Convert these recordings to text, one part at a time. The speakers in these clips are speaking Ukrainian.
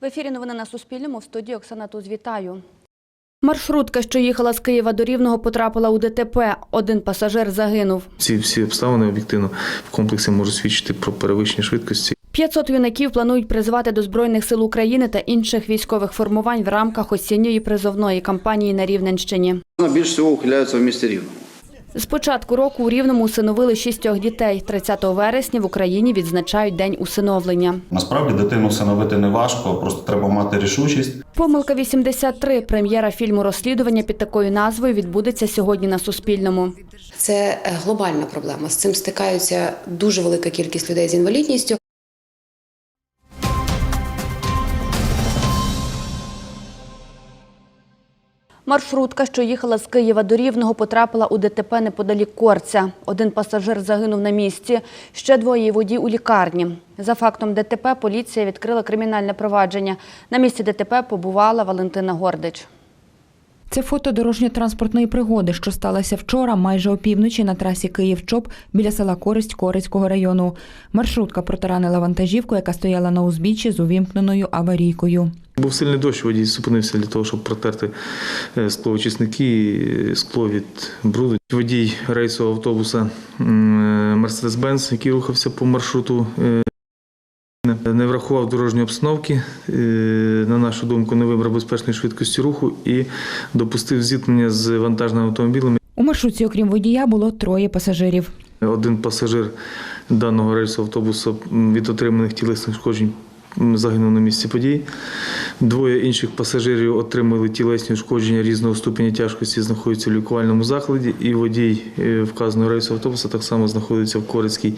В ефірі новини на Суспільному в студії Оксана Туз. Вітаю. Маршрутка, що їхала з Києва до Рівного, потрапила у ДТП. Один пасажир загинув. Ці всі обставини об'єктивно в комплексі можуть свідчити про перевищення швидкості. 500 юнаків планують призвати до Збройних сил України та інших військових формувань в рамках осінньої призовної кампанії на Рівненщині. Більш всього ухиляються в місті Рівно. З початку року у Рівному усиновили шістьох дітей. 30 вересня в Україні відзначають День усиновлення. Насправді дитину усиновити не важко, просто треба мати рішучість. Помилка 83. Прем'єра фільму розслідування під такою назвою відбудеться сьогодні на Суспільному. Це е, глобальна проблема. З цим стикаються дуже велика кількість людей з інвалідністю. Маршрутка, що їхала з Києва до Рівного, потрапила у ДТП неподалік Корця. Один пасажир загинув на місці, ще двоє водій у лікарні. За фактом ДТП поліція відкрила кримінальне провадження. На місці ДТП побувала Валентина Гордич. Це фото дорожньо-транспортної пригоди, що сталося вчора, майже опівночі на трасі Київ-Чоп біля села Користь Корицького району. Маршрутка протаранила вантажівку, яка стояла на узбіччі з увімкненою аварійкою. Був сильний дощ, водій зупинився для того, щоб протерти е, склоочисники, е, скло від бруду. Водій рейсового автобуса Мерседес-Бенц, який рухався по маршруту, е, не врахував дорожньої обстановки, е, на нашу думку, не вибрав безпечної швидкості руху і допустив зіткнення з вантажним автомобілем. У маршрутці, окрім водія, було троє пасажирів. Один пасажир даного рейсу автобусу від отриманих тілесних шкоджень загинув на місці подій. Двоє інших пасажирів отримали тілесні ушкодження різного ступеня тяжкості, знаходяться в лікувальному закладі. І водій е, вказаного рейсу автобуса так само знаходиться в Корицькій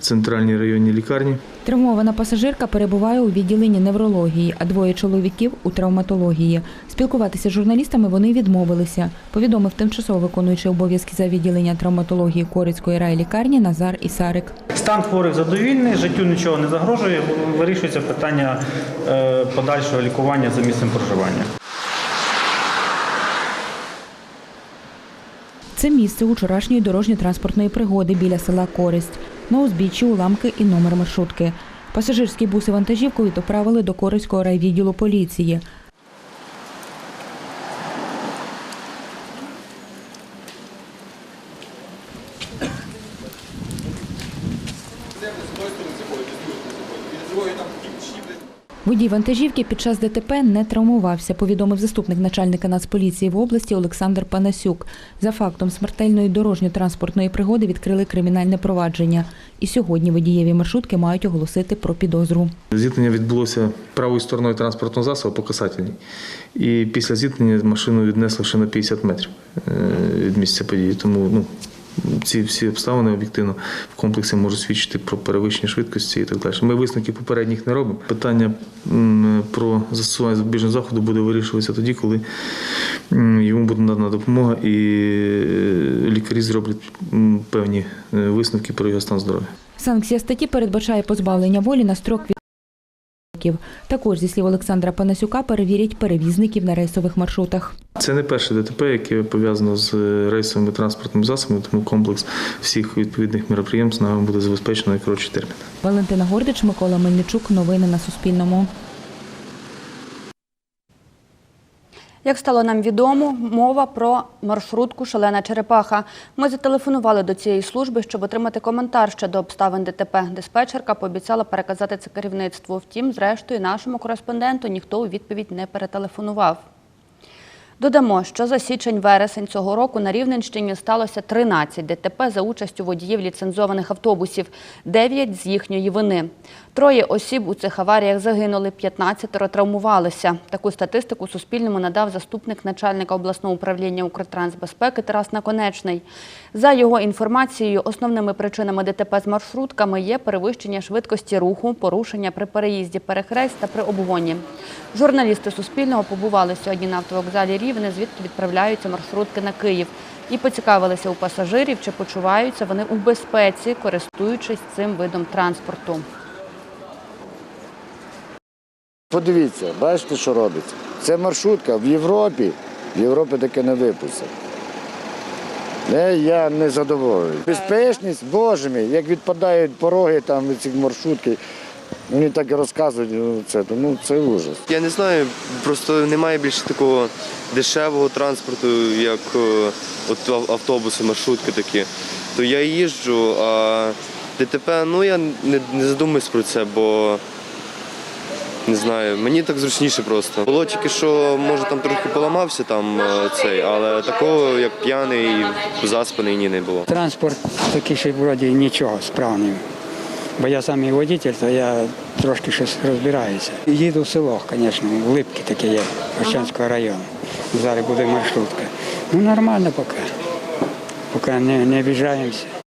центральній районній лікарні. Травмована пасажирка перебуває у відділенні неврології, а двоє чоловіків у травматології. Спілкуватися з журналістами вони відмовилися, повідомив тимчасово виконуючий обов'язки за відділення травматології Корицької райлікарні Назар Ісарик. Стан хворих задовільний, життю нічого не загрожує, вирішується питання е, подальшого лікування за місцем проживання. Це місце вчорашньої дорожньо-транспортної пригоди біля села Користь. На узбіччі уламки і номер маршрутки. Пасажирський бус і вантажівку відправили до Корицького райвідділу поліції. Водій вантажівки під час ДТП не травмувався, повідомив заступник начальника Нацполіції в області Олександр Панасюк. За фактом смертельної дорожньо-транспортної пригоди відкрили кримінальне провадження. І сьогодні водієві маршрутки мають оголосити про підозру. Зіткнення відбулося правою стороною транспортного засобу по касательній. І після зіткнення машину віднесли ще на 50 метрів е, від місця події. Тому ну, ці всі обставини об'єктивно в комплексі можуть свідчити про перевищення швидкості і так далі. Ми висновки попередніх не робимо. Питання про застосування запобіжного заходу буде вирішуватися тоді, коли йому буде надана допомога і е, лікарі зроблять певні е, висновки про його стан здоров'я. Санкція статті передбачає позбавлення волі на строк від років. Також, зі слів Олександра Панасюка, перевірять перевізників на рейсових маршрутах. Це не перше ДТП, яке пов'язано з рейсовими транспортними засобами, тому комплекс всіх відповідних міроприємств нам буде забезпечено на коротший термін. Валентина Гордич, Микола Мельничук. Новини на Суспільному. Як стало нам відомо, мова про маршрутку Шалена Черепаха. Ми зателефонували до цієї служби, щоб отримати коментар щодо обставин ДТП. Диспетчерка пообіцяла переказати це керівництву. Втім, зрештою, нашому кореспонденту ніхто у відповідь не перетелефонував. Додамо, що за січень-вересень цього року на Рівненщині сталося 13 ДТП за участю водіїв ліцензованих автобусів, 9 з їхньої вини. Троє осіб у цих аваріях загинули, 15 травмувалися. Таку статистику Суспільному надав заступник начальника обласного управління Укртрансбезпеки Тарас Наконечний. За його інформацією, основними причинами ДТП з маршрутками є перевищення швидкості руху, порушення при переїзді перехрест та при обгоні. Журналісти Суспільного побували сьогодні на автовокзалі Рівне, звідки відправляються маршрутки на Київ. І поцікавилися у пасажирів, чи почуваються вони у безпеці, користуючись цим видом транспорту. Подивіться, бачите, що робиться. Це маршрутка в Європі. В Європі таке не випустять. Не, я не задоволений. Безпечність, боже мій, як відпадають пороги там від цих маршрутки. Мені так і розказують, ну, це, ну, це ужас. Я не знаю, просто немає більше такого дешевого транспорту, як е, от автобуси, маршрутки такі. То я їжджу, а ДТП, ну я не, не задумуюсь про це, бо не знаю, мені так зручніше просто. Було тільки що, може, там трохи поламався там е, цей, але такого, як п'яний, заспаний, ні, не було. Транспорт такий ще вроді нічого справний. Бо я сам і водитель, то я трошки щось розбираюся. Їду в село, звісно, в Липки таке є, Ощанського району. Зараз буде маршрутка. Ну нормально поки. Поки не, не обіжаємося.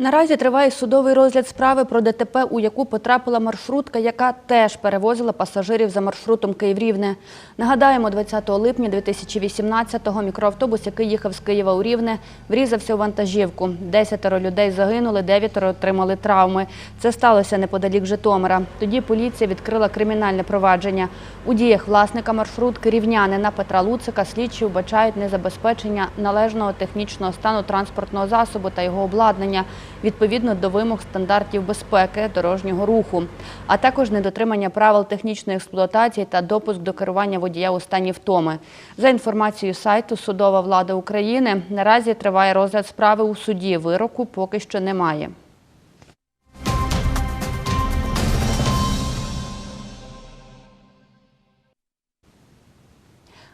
Наразі триває судовий розгляд справи про ДТП, у яку потрапила маршрутка, яка теж перевозила пасажирів за маршрутом Київ-Рівне. Нагадаємо, 20 липня 2018-го мікроавтобус, який їхав з Києва у Рівне, врізався у вантажівку. Десятеро людей загинули, дев'ятеро отримали травми. Це сталося неподалік Житомира. Тоді поліція відкрила кримінальне провадження. У діях власника маршрутки рівнянина Петра Луцика слідчі вбачають незабезпечення належного технічного стану транспортного засобу та його обладнання відповідно до вимог стандартів безпеки дорожнього руху, а також недотримання правил технічної експлуатації та допуск до керування водія у стані втоми. За інформацією сайту Судова влада України наразі триває розгляд справи у суді. Вироку поки що немає.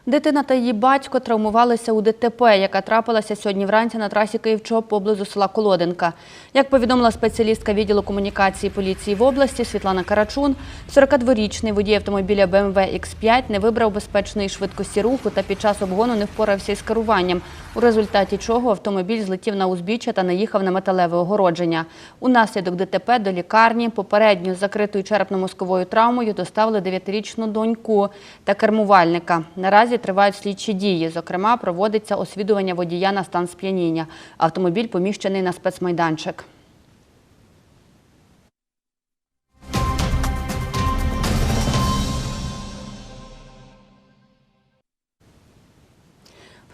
Дитина та її батько травмувалися у ДТП, яка трапилася сьогодні вранці на трасі Київ-Чоп поблизу села Колоденка. Як повідомила спеціалістка відділу комунікації поліції в області Світлана Карачун, 42-річний водій автомобіля BMW X5 не вибрав безпечної швидкості руху та під час обгону не впорався із керуванням, у результаті чого автомобіль злетів на узбіччя та наїхав на металеве огородження. У наслідок ДТП до лікарні попередньо з закритою черепно-мозковою травмою доставили 9-річну доньку та кермувальника. Наразі тривають слідчі дії. Зокрема, проводиться освідування водія на стан сп'яніння. Автомобіль поміщений на спецмайданчик.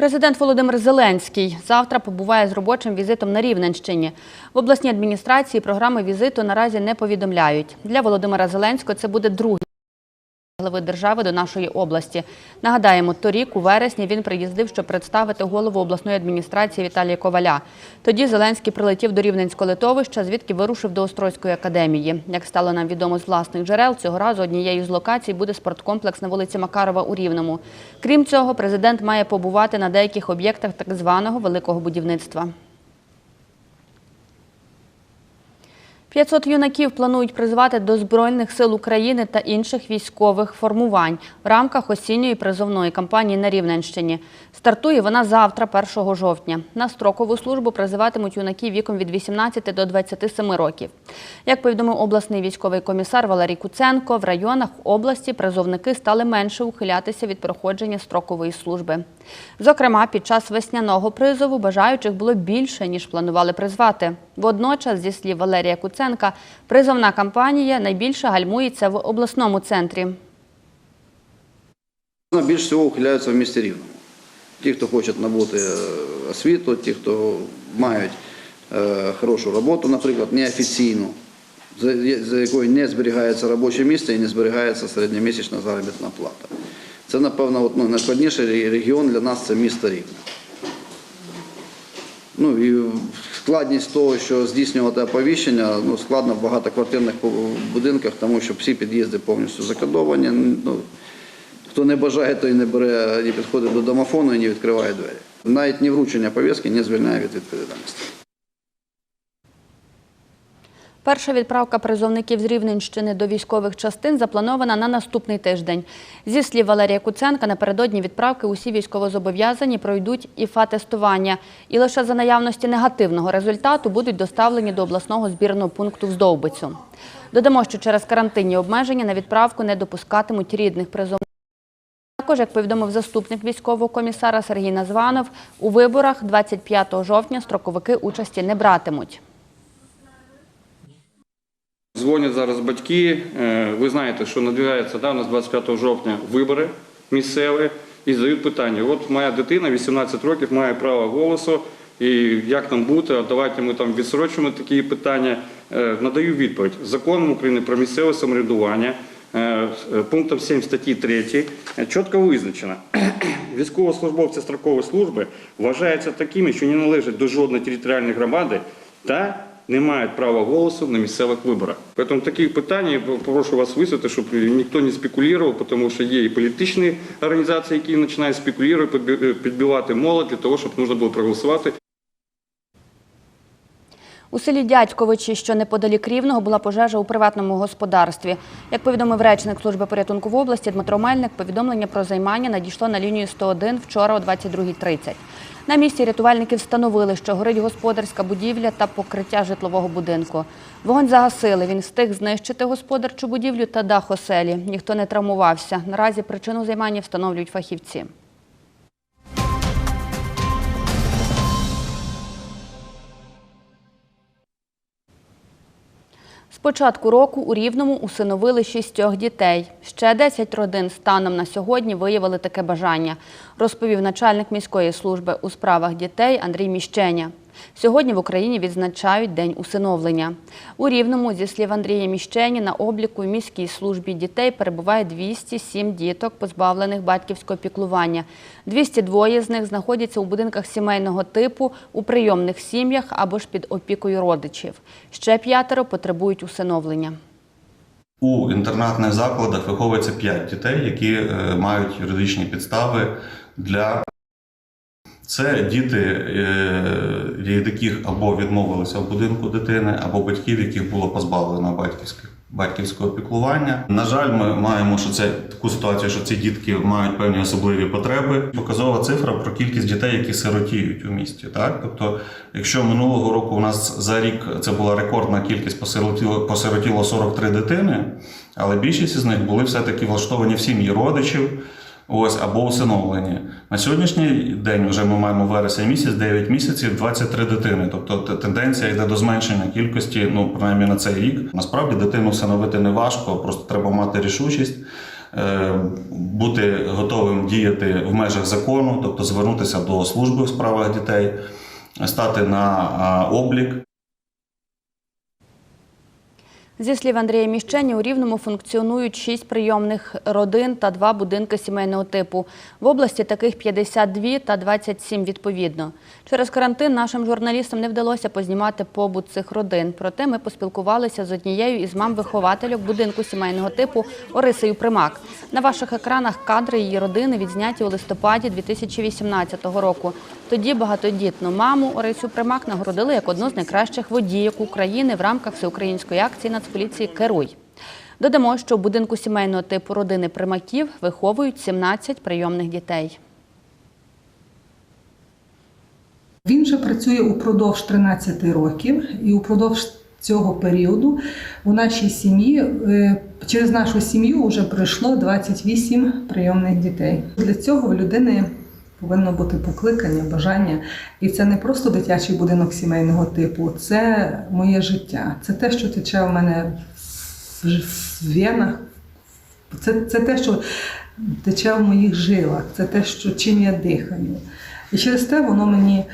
Президент Володимир Зеленський завтра побуває з робочим візитом на Рівненщині. В обласній адміністрації програми візиту наразі не повідомляють. Для Володимира Зеленського це буде другий глави держави до нашої області. Нагадаємо, торік у вересні він приїздив, щоб представити голову обласної адміністрації Віталія Коваля. Тоді Зеленський прилетів до Рівненського литовища, звідки вирушив до Острозької академії. Як стало нам відомо з власних джерел, цього разу однією з локацій буде спорткомплекс на вулиці Макарова у Рівному. Крім цього, президент має побувати на деяких об'єктах так званого великого будівництва. 500 юнаків планують призвати до Збройних сил України та інших військових формувань в рамках осінньої призовної кампанії на Рівненщині. Стартує вона завтра, 1 жовтня. На строкову службу призиватимуть юнаків віком від 18 до 27 років. Як повідомив обласний військовий комісар Валерій Куценко, в районах області призовники стали менше ухилятися від проходження строкової служби. Зокрема, під час весняного призову бажаючих було більше, ніж планували призвати. Водночас, зі слів Валерія Куценка, призовна кампанія найбільше гальмується в обласному центрі. Більше всього ухиляються в місті Рівному. Ті, хто хочуть набути е, освіту, ті, хто мають е, хорошу роботу, наприклад, неофіційну, за, якою не зберігається робоче місце і не зберігається середньомісячна заробітна плата. Це, напевно, ну, найскладніший регіон для нас це місто Рівне. Ну складність того, що здійснювати оповіщення, ну, складно в багатоквартирних будинках, тому що всі під'їзди повністю закодовані. Ну, Хто не бажає, той не бере, не підходить до домофону і не відкриває двері. Навіть не вручення повістки не звільняє від відповідальності. Перша відправка призовників з Рівненщини до військових частин запланована на наступний тиждень. Зі слів Валерія Куценка, напередодні відправки усі військовозобов'язані пройдуть ІФА-тестування. І лише за наявності негативного результату будуть доставлені до обласного збірного пункту в Здовбицю. Додамо, що через карантинні обмеження на відправку не допускатимуть рідних призовників. Також, як повідомив заступник військового комісара Сергій Названов, у виборах 25 жовтня строковики участі не братимуть. Дзвонять зараз батьки. Е, Ви знаєте, що надвигаються да, у нас 25 жовтня вибори місцеві і задають питання: от моя дитина, 18 років, має право голосу, і як нам бути, а давайте ми там відсрочимо такі питання. Е, Надаю відповідь. Законом України про місцеве самоврядування е, пунктом 7 статті 3 е, чітко визначено. Військовослужбовці строкової служби вважаються такими, що не належать до жодної територіальної громади та не мають права голосу на місцевих виборах. Тому такі питання я прошу вас висвітлити, щоб ніхто не спекулював, тому що є і політичні організації, які починають спекулювати, підбивати молодь для того, щоб можна було проголосувати У селі Дядьковичі, що неподалік Рівного, була пожежа у приватному господарстві. Як повідомив речник служби порятунку в області Дмитро Мельник, повідомлення про займання надійшло на лінію 101 вчора о 22.30. На місці рятувальники встановили, що горить господарська будівля та покриття житлового будинку. Вогонь загасили. Він встиг знищити господарчу будівлю та дах оселі. Ніхто не травмувався. Наразі причину займання встановлюють фахівці. З початку року у Рівному усиновили шістьох дітей. Ще 10 родин станом на сьогодні виявили таке бажання, розповів начальник міської служби у справах дітей Андрій Міщеня. Сьогодні в Україні відзначають День усиновлення. У Рівному, зі слів Андрія Міщені, на обліку в міській службі дітей перебуває 207 діток, позбавлених батьківського піклування. 202 з них знаходяться у будинках сімейного типу, у прийомних сім'ях або ж під опікою родичів. Ще п'ятеро потребують усиновлення. У інтернатних закладах виховується 5 дітей, які е, мають юридичні підстави для. Це діти, е, від яких або відмовилися в будинку дитини, або батьків, яких було позбавлено батьківських батьківського піклування. На жаль, ми маємо що це таку ситуацію, що ці дітки мають певні особливі потреби. Показова цифра про кількість дітей, які сиротіють у місті. Так, тобто, якщо минулого року у нас за рік це була рекордна кількість посиротіло, посиротіло 43 дитини, але більшість із них були все-таки влаштовані в сім'ї родичів. Ось або усиновлені. На сьогоднішній день вже ми маємо вересень місяць, 9 місяців, 23 дитини. Тобто тенденція йде до зменшення кількості, ну принаймні на цей рік. Насправді дитину всиновити не важко, просто треба мати рішучість, е, бути готовим діяти в межах закону, тобто звернутися до служби в справах дітей, стати на облік. Зі слів Андрія Міщені, у Рівному функціонують шість прийомних родин та два будинки сімейного типу. В області таких 52 та 27 відповідно. Через карантин нашим журналістам не вдалося познімати побут цих родин. Проте ми поспілкувалися з однією із мам-виховательок будинку сімейного типу Орисею Примак. На ваших екранах кадри її родини відзняті у листопаді 2018 року. Тоді багатодітну маму Орисю Примак нагородили як одну з найкращих водійок України в рамках всеукраїнської акції Нацполіції Керуй. Додамо, що в будинку сімейного типу родини Примаків виховують 17 прийомних дітей. Він вже працює упродовж 13 років, і упродовж цього періоду у нашій сім'ї е, через нашу сім'ю вже пройшло 28 прийомних дітей. Для цього в людини повинно бути покликання, бажання. І це не просто дитячий будинок сімейного типу, це моє життя. Це те, що тече в мене в венах. Це, це те, що тече в моїх жилах, це те, що, чим я дихаю. І через те воно мені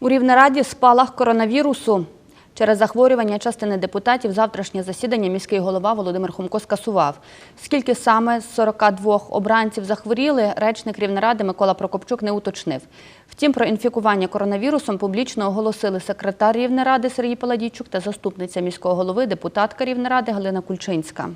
У Рівнераді спалах коронавірусу. Через захворювання частини депутатів завтрашнє засідання міський голова Володимир Хомко скасував. Скільки саме з 42 обранців захворіли, речник Рівнаради Микола Прокопчук не уточнив. Втім, про інфікування коронавірусом публічно оголосили секретар Рівнеради Сергій Паладійчук та заступниця міського голови, депутатка Рівнеради Галина Кульчинська.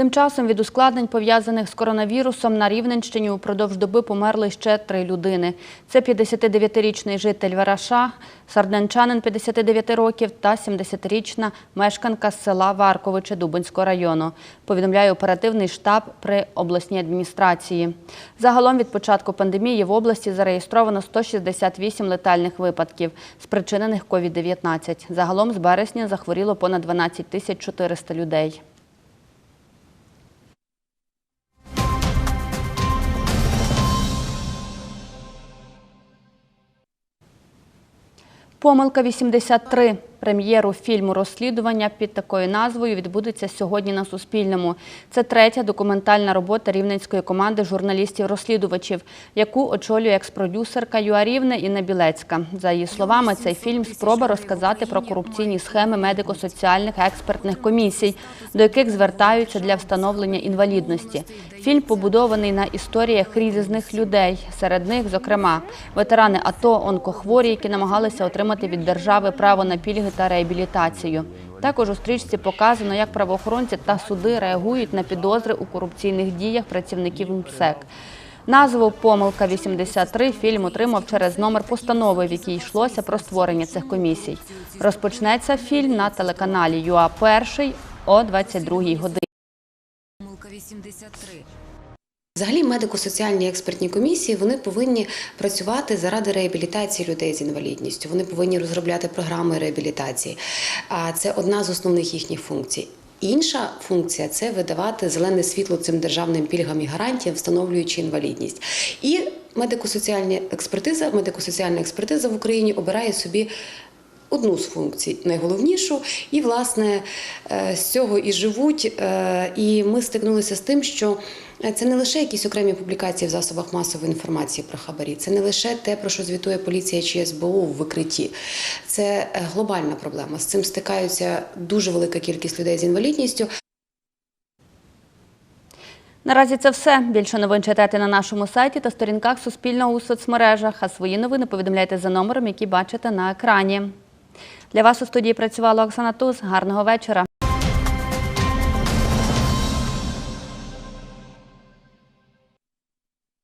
Тим часом від ускладнень, пов'язаних з коронавірусом, на Рівненщині упродовж доби померли ще три людини. Це 59-річний житель Вараша, сарденчанин 59 років та 70-річна мешканка села Варковича Дубинського району, повідомляє оперативний штаб при обласній адміністрації. Загалом від початку пандемії в області зареєстровано 168 летальних випадків, спричинених COVID-19. Загалом з березня захворіло понад 12 тисяч 400 людей. Помилка 83. Прем'єру фільму Розслідування під такою назвою відбудеться сьогодні на Суспільному. Це третя документальна робота рівненської команди журналістів-розслідувачів, яку очолює екс-продюсерка Юарівне Інна Білецька. За її словами, цей фільм спроба розказати про корупційні схеми медико-соціальних експертних комісій, до яких звертаються для встановлення інвалідності. Фільм побудований на історіях різних людей. Серед них, зокрема, ветерани АТО, онкохворі, які намагалися отримати від держави право на пільги та реабілітацію. Також у стрічці показано, як правоохоронці та суди реагують на підозри у корупційних діях працівників МСЕК. Назву Помилка 83 фільм отримав через номер постанови, в якій йшлося про створення цих комісій. Розпочнеться фільм на телеканалі ЮА Перший о 22 годині. Взагалі, медико-соціальні експертні комісії вони повинні працювати заради реабілітації людей з інвалідністю. Вони повинні розробляти програми реабілітації. А це одна з основних їхніх функцій. Інша функція це видавати зелене світло цим державним пільгам і гарантіям, встановлюючи інвалідність. І медико-соціальна експертиза, медико-соціальна експертиза в Україні обирає собі одну з функцій, найголовнішу, і власне е, з цього і живуть. Е, І ми стикнулися з тим, що це не лише якісь окремі публікації в засобах масової інформації про хабарі, це не лише те, про що звітує поліція чи СБУ в викритті. Це е, глобальна проблема. З цим стикаються дуже велика кількість людей з інвалідністю. Наразі це все. Більше новин читайте на нашому сайті та сторінках Суспільного у соцмережах. А свої новини повідомляйте за номером, який бачите на екрані. Для вас у студії працювала Оксана Туз. Гарного вечора.